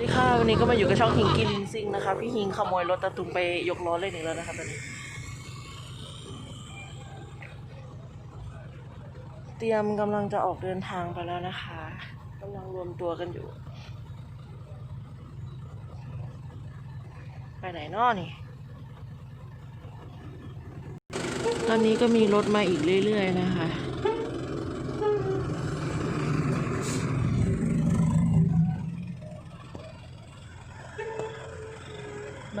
สวัสดีค่ะ วันนี้ก็มาอยู่กับช่องฮิงกินซิงนะคะพี่ฮิงขโมยรถตะตุงไปยกล้อเล่นอีกแล้วนะคะตอนนี้ เตรียมกำลังจะออกเดินทางไปแล้วนะคะกำลังรวมตัวกันอยู่ ไปไหนนอนี่ ตอนนี้ก็มีรถมาอีกเรื่อย ๆ นะคะ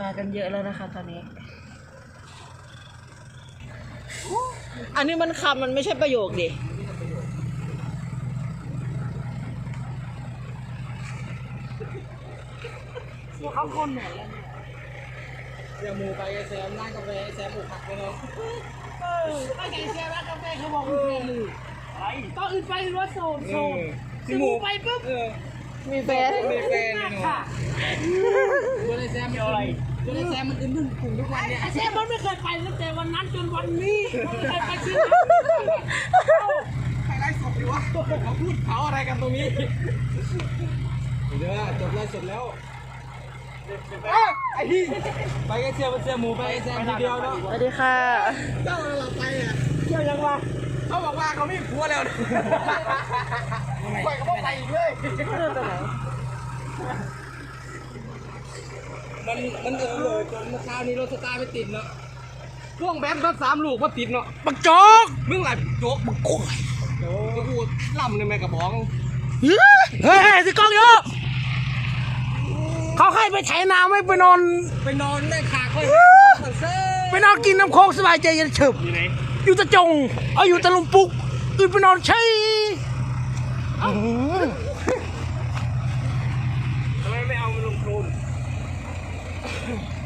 มากันเยอะแล้วนะคะ ตอนนี้ อันนี้มันคำมันไม่ใช่ประโยคดิเขาคนไหนแล้วเนี่ยเดี๋ยวมูไปแซมร้านกาแฟแซมปลูกผักไปเลยไม่ใช่เชียร์ร้านกาแฟเขาบอกคุณเฟรนตอนอื่นไปรถโซนโซนสพี่หมูไปปุ๊บมีแฟนมีแฟนค่ะตัวไอ้แซมมันอะไร แซมมันอึนมึงกลุ่มทุกวันเนี่ยไอ้เชฟมันไม่เคยไปตั้งแต่วันนั้นจนวันนี้มันไม่เคยไปที่ใครไลฟ์สดอยู่วะเขาพูดเขาอะไรกันตรงนี้เดี๋ยวจบไลฟ์สดแล้วไอ้ที่ไปไอ้เสียร์มันเสียร์หมูไปแซมทีเดียวเนาะสวัสดีค่ะเจ้าเราไปอะเที่ยวยังวะเขาบอกว่าเขาไม่ผัวแล้วไปก็ต้องไปอีกเลย มันมันเออเลยจนเมื่อเช้านี้รถสตาร์ทไม่ติดเนาะพ่วงแบนรถสามลูกพอติดเนาะบักโจ๊กมึงไรโจ๊กมึงโอ้ยโอ้ยกูล่ำเลยแม่กระบองเฮ้ยสิกล้องเยอะเขาให้ไปไถนาไม่ไปนอน ไปนอนได้ขาค่อยมันเซ่ไปนอนกินน้ำโคกสบายใจเย็นเฉิบอยู่ไหนอยู่ตะจง เอาอยู่ตะลุมปุกอื่นไปนอนใช่ ทำไมไม่เอามาลงโคลน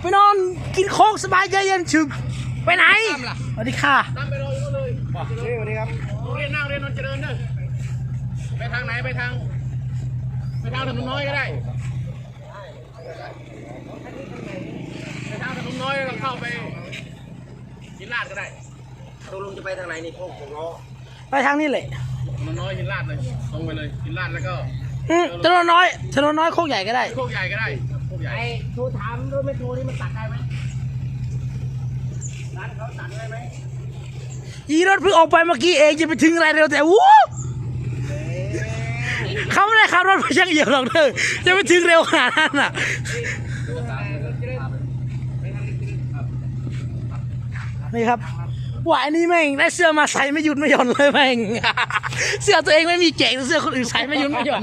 ไปนอนกินโคกสบายใจเย็นฉึบไปไหนตั้มล่ะสวัสดีค่ะตั้มไปรออยู่เลยนี่สวัสดีครับโรงเรียนนั่งเรียนนนท์เจริญเด้อไปทางไหนไปทาง ไปทางถนนน้อยก็ได้ไปทางถนนน้อยเราเข้าไปหินลาดก็ได้ตกลงจะไปทางไหนนี่โคกของล้อไปทางนี้เลยถนนน้อยหินลาดเลยตรงไปเลยหินลาดแล้วก็อืมถนนน้อยถนนน้อยโคกใหญ่ก็ได้โคกใหญ่ก็ได้ โคกใหญ่ไอ้โทรถามรถไม่โทรนี่มันตัดได้ไหมร้านเขาตัดได้ไหมยีรถเพิ่งออกไปเมื่อกี้เองจะไปถึงอะไรเร็วแต่วู้เขาไม่ได้ขับรถไปช่างเหยียบหรอกเด้อจะไปถึงเร็วขนาดนั้นอะนี่ครับว่าอันนี้แม่งได้เสื้อมาใส่ไม่หยุดไม่หย่อนเลยแม่งเสื้อตัวเองไม่มีเก่งแต่เสื้อคนอื่นใส่ไม่หยุดไม่หย่อน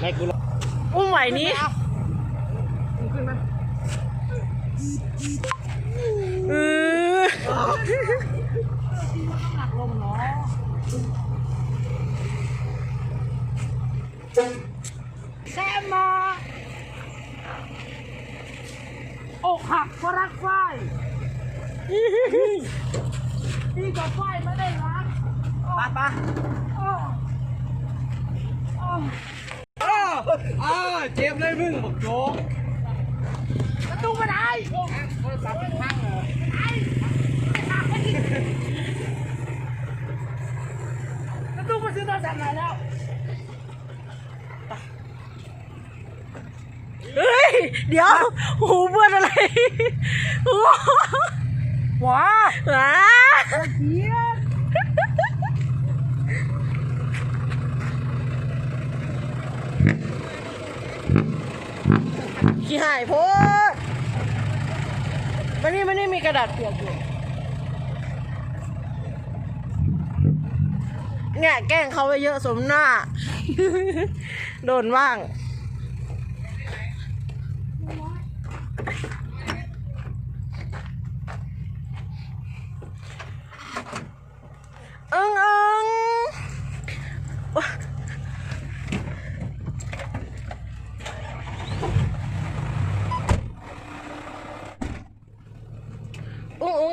ไม่กูรออุ้มไหวนี้ เออแซมมาอกหักเพราะรักฝ้ายดีกว่าฝ้ายไม่ได้รักปะปะอ้ออ้ออ้อเจ็บเลยมึงบอกโจ๊ก ตูไม่ได้โทรศัพท์มันพังเหรอประตูมาซื้อโทรศัพท์ไหนแล้ว เฮ้ย เดี๋ยว หูเพื่อนอะไรว้าว้าว้าเฮียขี้หายโพด มันนี่มันนี่มีกระดาษเปียกอยู่ เนี่ยแกล้งเขาไปเยอะสมหน้า โดนว่าง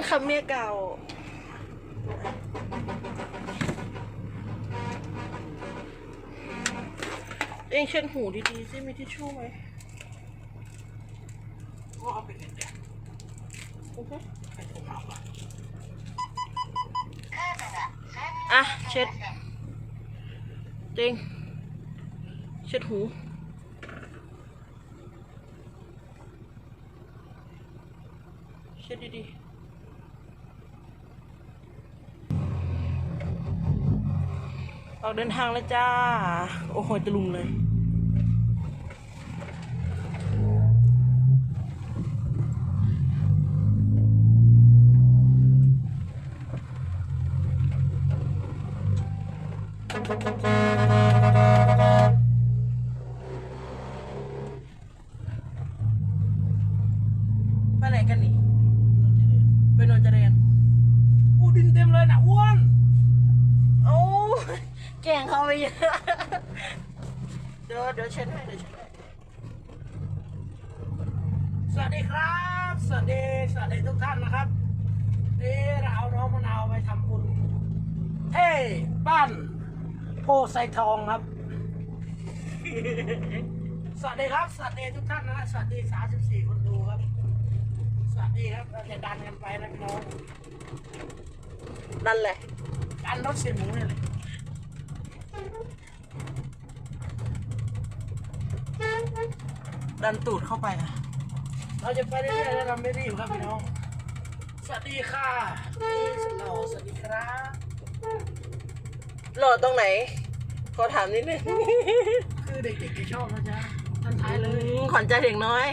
ค่ะเมียเก่า เองเช็ดหูดีๆสิมีทิชชู่ไหมก็เอาไปเลยจ้ะโอเคอะ เช็ดเองเช็ดหูเช็ดดีๆ ออกเดินทางแล้วจ้า โอ้โหตะลุงเลย ไปไหนกันนี่ ไปโนนเจริญอู้ดินเต็มเลยนะอ้วน โอ้แกล้งเขาไปเยอะเดี๋ยวเดี๋ยวเช็ดให้เดี๋ยวเช็ดให้สวัสดีครับ สวัสดีสวัสดีทุกท่านนะครับนี่เราเอาน้องมะนาวไปทำบุญเท่บ้านโพไซทองครับ สวัสดีครับ สวัสดีทุกท่านนะสวัสดี34คนดูครับ สวัสดีครับเราจะดันกันไปนะพี่น้องนั่นแหละ ดันรถเสียหมูนี่แหละดันตูดเข้าไปอะเราจะไปเรื่อยๆแล้วเราไม่รีบครับพี่น้องสวัสดีค่ะนี่สุดหล่อสวัสดีครับหล่อตรงไหน ขอถามนิดนึง คือเด็กๆจะชอบนะจ๊ะท่านท้ายเลย ขวัญใจเด็กน้อย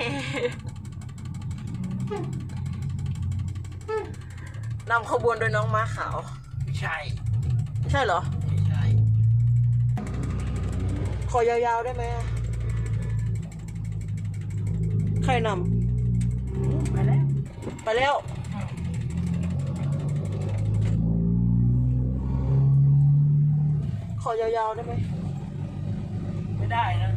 นำขบวนโดยน้องม้าขาวไม่ ใช่ใช่เหรอ ไม่ใช่ ขอยาวๆได้ไหมอะใครนไปแล้วำไปแล้ว ขอยาวๆได้ไหมไม่ได้นะ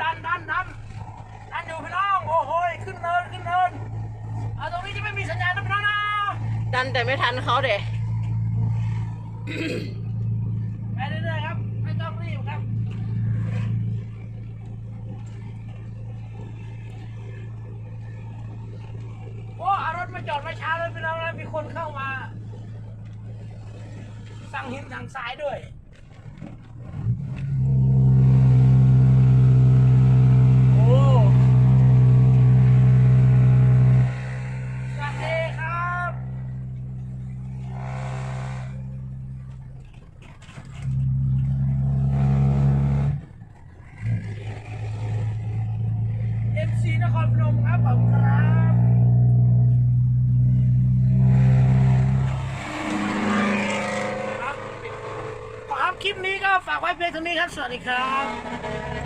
ดีครับดันดันดันดันอยู่พี่น้อง โอ้โหยขึ้นเนินขึ้นเนินเอาตรงนี้จะไม่มีสัญญาณนะพี่น้องนะดันแต่ไม่ทันเขาเด็ไปเรื่อยๆครับ ไม่ต้องรีบครับ โอ้เอารถมาจอดไว้ช้าเลยพี่น้องนะมีคนเข้ามา สั่งหินสั่งสายด้วย โอ้สวัสดีครับ เอฟซีนค รพครับผมครับครับครับคลิปนี้ก็ฝากไว้เพียงเท่านี้ครับ สวัสดีครับ